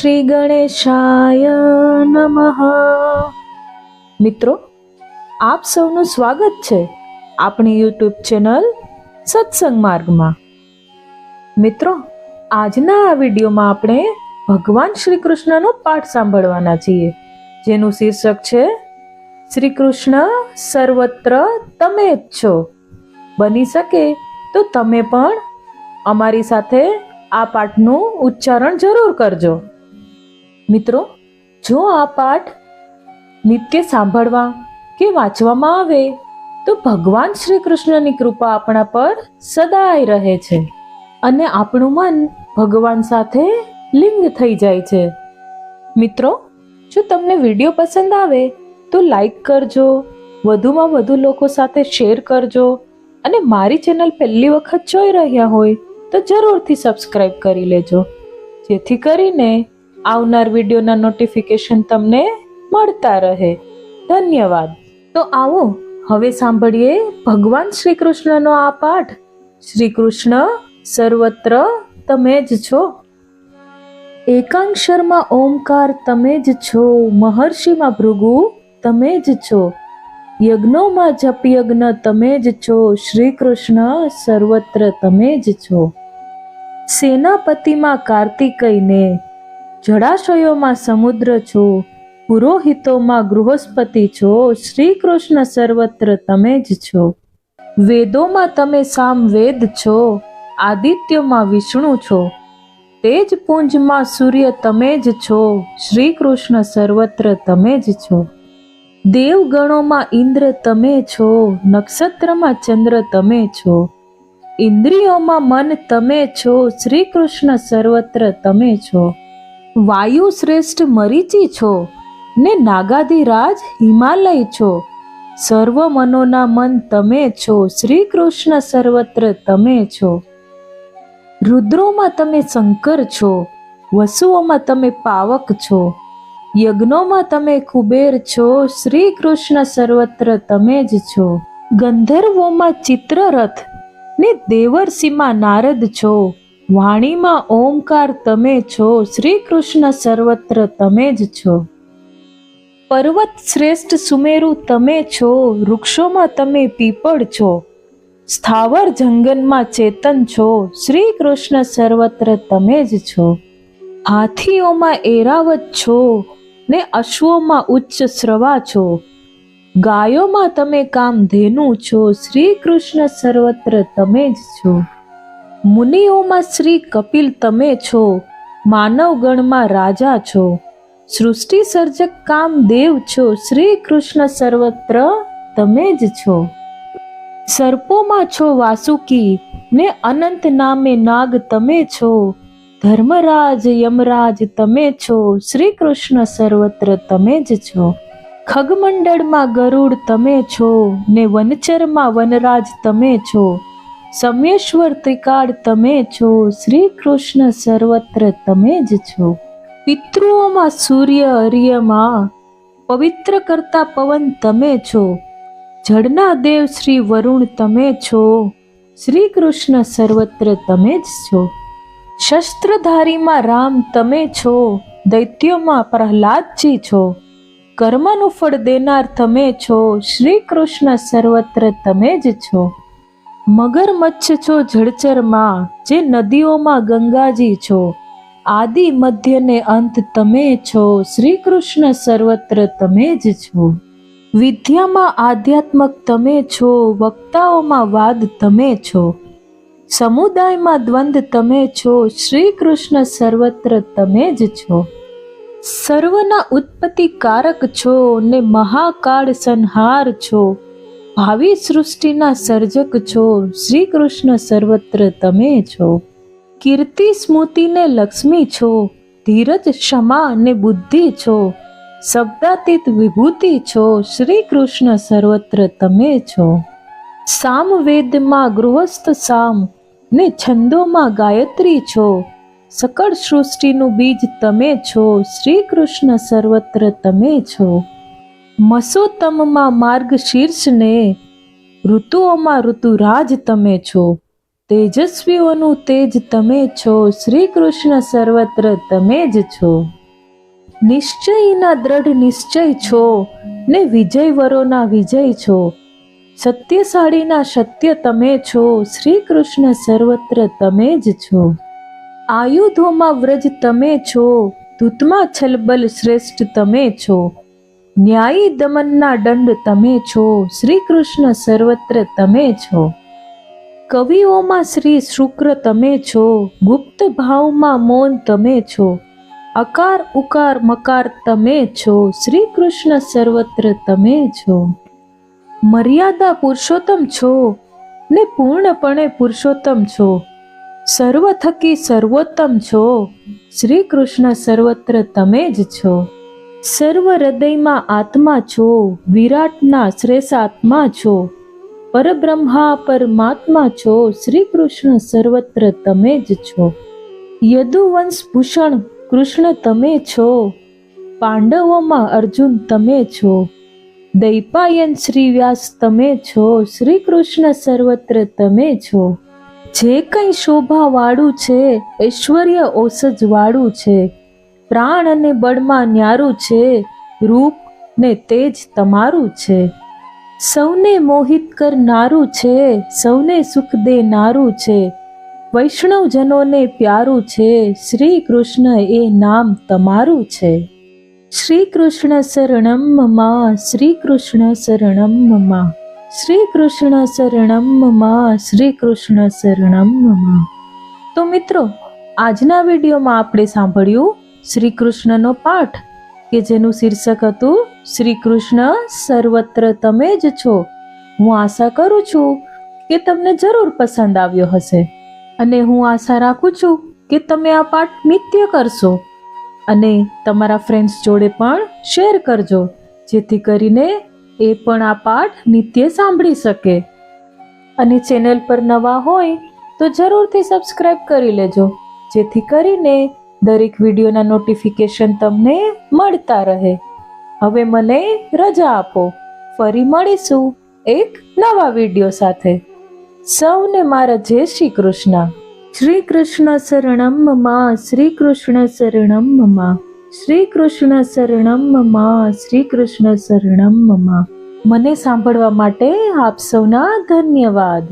શ્રી ગણેશાય નમઃ. મિત્રો, આપ સૌનું સ્વાગત છે આપણી યુટ્યુબ ચેનલ સત્સંગ માર્ગમાં. મિત્રો, આજના આ વિડીયોમાં આપણે ભગવાન શ્રી કૃષ્ણનો પાઠ સાંભળવાના છીએ, જેનું શીર્ષક છે, શ્રી કૃષ્ણ સર્વત્ર તમે જ છો. બની શકે તો તમે પણ અમારી સાથે આ પાઠનું ઉચ્ચારણ જરૂર કરજો. મિત્રો, જો આ પાઠ નિત્ય સાંભળવા કે વાંચવામાં આવે, તો ભગવાન શ્રી કૃષ્ણની કૃપા આપણા પર સદાય રહે છે અને આપણું મન ભગવાન સાથે લિંગ થઈ જાય છે. મિત્રો, જો તમને વીડિયો પસંદ આવે, તો લાઈક કરજો, વધુમાં વધુ લોકો સાથે શેર કરજો અને મારી ચેનલ પહેલી વખત જોઈ રહ્યા હોય, તો જરૂરથી સબસ્ક્રાઈબ કરી લેજો. જેથી કરીને આવનાર વિડીયોના નોટિફિકેશન તમને મળતા રહે. ધન્યવાદ. તો આવો, હવે સાંભળીએ ભગવાન શ્રી કૃષ્ણનો આ પાઠ. શ્રી કૃષ્ણ સર્વત્ર તમે જ છો. એકાંક્ષરમાં ઓમકાર તમે જ છો. મહર્ષિમાં ભૃગુ તમે જ છો. યજ્ઞોમાં જપ યજ્ઞ તમે જ છો. શ્રી કૃષ્ણ સર્વત્ર તમે જ છો. સેનાપતિમાં કાર્તિકયને જળાશયોમાં સમુદ્ર છો, પુરોહિતોમાં ગૃહસ્પતિ છો શ્રી કૃષ્ણ સર્વત્ર તમે જ છો. વેદોમાં તમે સામ વેદ છો, આદિત્યમાં વિષ્ણુ છો. તેજ પુંજમાં સૂર્ય તમે જ છો શ્રી કૃષ્ણ સર્વત્ર તમે જ છો. દેવગણોમાં ઇન્દ્ર તમે છો, નક્ષત્રમાં ચંદ્ર તમે છો. ઇન્દ્રિયોમાં મન તમે છો શ્રી કૃષ્ણ સર્વત્ર તમે છો. વાયુ શ્રેષ્ઠ મરીચી છો ને નાગાધિરાજ હિમાલય છો. સર્વ મનોના મન તમે છો, શ્રી કૃષ્ણ સર્વત્ર તમે છો. રુદ્રોમાં તમે શંકર છો, વસુઓમાં તમે પાવક છો, યજ્ઞોમાં તમે કુબેર છો, શ્રી કૃષ્ણ સર્વત્ર તમે જ છો. ગંધર્વોમાં ચિત્રરથ ને દેવર્ષિમાં નારદ છો. વાણીમાં ઓમકાર તમે છો શ્રી કૃષ્ણ સર્વત્ર તમે જ છો. પર્વત શ્રેષ્ઠ સુમેરુ તમે છો, વૃક્ષોમાં તમે પીપળ છો. સ્થાવર જંગલમાં ચેતન છો શ્રી કૃષ્ણ સર્વત્ર તમે જ છો. હાથીઓમાં એરાવત છો ને અશ્વોમાં ઉચ્ચ શ્રવા છો. ગાયોમાં તમે કામધેનુ છો શ્રી કૃષ્ણ સર્વત્ર તમે જ છો. મુનિઓમાં શ્રી કપિલ તમે છો, માનવગણમાં રાજા છો. સૃષ્ટિ સર્જક કામદેવ છો શ્રી કૃષ્ણ સર્વત્ર તમે જ છો. સર્પોમાં છો વાસુકી, ને અનંત નામે નાગ તમે છો. ધર્મરાજ યમરાજ તમે છો શ્રી કૃષ્ણ સર્વત્ર તમે જ છો. ખગમંડળમાં ગરુડ તમે છો, ને વનચરમાં વનરાજ તમે છો. સમ્યેશ્વર ત્રિકાળ તમે છો શ્રી કૃષ્ણ સર્વત્ર તમે જ છો. પિતૃઓમાં સૂર્ય અર્યમાં પવિત્ર કરતા પવન તમે છો. જળના દેવ શ્રી વરુણ તમે છો. શ્રી કૃષ્ણ સર્વત્ર તમે જ છો. શસ્ત્રધારીમાં રામ તમે છો. દૈત્યોમાં પ્રહલાદજી છો. કર્મનું ફળ દેનાર તમે છો. શ્રી કૃષ્ણ સર્વત્ર તમે જ છો. મગરમચ્છ છો જળચરમાં, જે નદીઓમાં ગંગાજી છો. આદિ મધ્ય ને અંત તમે છો શ્રી કૃષ્ણ સર્વત્ર તમે જ છો. વિદ્યામાં આધ્યાત્મક તમે છો, વક્તાઓમાં વાદ તમે છો. સમુદાયમાં દ્વંદ તમે છો શ્રી કૃષ્ણ સર્વત્ર તમે જ છો. સર્વના ઉત્પત્તિ કારક છો ને મહાકાળ સંહાર છો. ભાવિ સૃષ્ટિના સર્જક છો. શ્રી કૃષ્ણ સર્વત્ર તમે છો. કીર્તિ સ્મૃતિને લક્ષ્મી છો. ધીરજ, ક્ષમા અને બુદ્ધિ છો. શબ્દાતીત વિભૂતિ છો. શ્રી કૃષ્ણ સર્વત્ર તમે છો. સામવેદમાં ગૃહસ્થ સામ ને છંદોમાં ગાયત્રી છો. સકળ સૃષ્ટિનું બીજ તમે છો. શ્રી કૃષ્ણ સર્વત્ર તમે છો. મસોત્તમમાં માર્ગ શીર્ષને, ઋતુઓમાં ઋતુરાજ તમે છો, તેજસ્વીઓનું તેજ તમે છો શ્રી કૃષ્ણ સર્વત્ર તમે જ છો. નિશ્ચયના દ્રઢ નિશ્ચય છો ને વિજયવરોના વિજય છો. સત્યશાળીના સત્ય તમે છો શ્રી કૃષ્ણ સર્વત્ર તમે જ છો. આયુધોમાં વ્રજ તમે છો દૂતમાં છલબલ શ્રેષ્ઠ તમે છો. ન્યાયી દમનના દંડ તમે છો. શ્રી કૃષ્ણ સર્વત્ર તમે છો. કવિઓમાં શ્રી શુક્ર તમે છો. ગુપ્ત ભાવમાં મૌન તમે છો. અકાર, ઉકાર, મકાર તમે છો. શ્રી કૃષ્ણ સર્વત્ર તમે છો. મર્યાદા પુરુષોત્તમ છો ને પૂર્ણપણે પુરુષોત્તમ છો. સર્વ થકી સર્વોત્તમ છો. શ્રી કૃષ્ણ સર્વત્ર તમે જ છો. સર્વ હૃદયમાં આત્મા છો, વિરાટના શ્રેષ્ઠ આત્મા છો. પરબ્રહ્મા પરમાત્મા છો શ્રી કૃષ્ણ સર્વત્ર તમે જ છો. યદુવંશ ભૂષણ કૃષ્ણ તમે છો. પાંડવોમાં અર્જુન તમે છો. દૈપાયન શ્રી વ્યાસ તમે છો શ્રી કૃષ્ણ સર્વત્ર તમે છો. જે કંઈ શોભાવાળું છે, ઐશ્વર્ય ઓસજ વાળું છે. પ્રાણ અને બળમાં ન્યારું છે, રૂપ ને તેજ તમારું છે. સૌને મોહિત કરનારું છે, સૌને સુખ દેનારું છે. વૈષ્ણવજનોને પ્યારું છે શ્રી કૃષ્ણ એ નામ તમારું છે. શ્રી કૃષ્ણ શરણમ શ્રી કૃષ્ણ શરણમ શ્રી કૃષ્ણ શરણમ શ્રી કૃષ્ણ શરણમ તો મિત્રો, આજના વિડીયોમાં આપણે સાંભળ્યું શ્રી કૃષ્ણનો પાઠ, કે જેનું શીર્ષક હતું શ્રી કૃષ્ણ સર્વત્ર તમે જ છો. હું આશા કરું છું કે તમને જરૂર પસંદ આવ્યો હશે. અને હું આશા રાખું છું કે તમે આ પાઠ નિત્ય કરશો. અને તમારા ફ્રેન્ડ્સ જોડે પણ શેર કરજો, જેથી કરીને એ પણ આ પાઠ નિત્ય સાંભળી શકે. અને ચેનલ પર નવા હોય તો જરૂરથી સબસ્ક્રાઈબ કરી લેજો, જેથી કરીને દરેક વિડીયોના નોટિફિકેશન તમને મળતા રહે. હવે મને રજા આપો. ફરી મળીશું એક નવા વીડિયો સાથે. સૌને મારા જય શ્રી કૃષ્ણ. શ્રી કૃષ્ણ શરણમ મા, શ્રી કૃષ્ણ શરણમ મા, શ્રી કૃષ્ણ શરણમ મા, શ્રી કૃષ્ણ શરણમ મા. મને સાંભળવા માટે આપ સૌના ધન્યવાદ.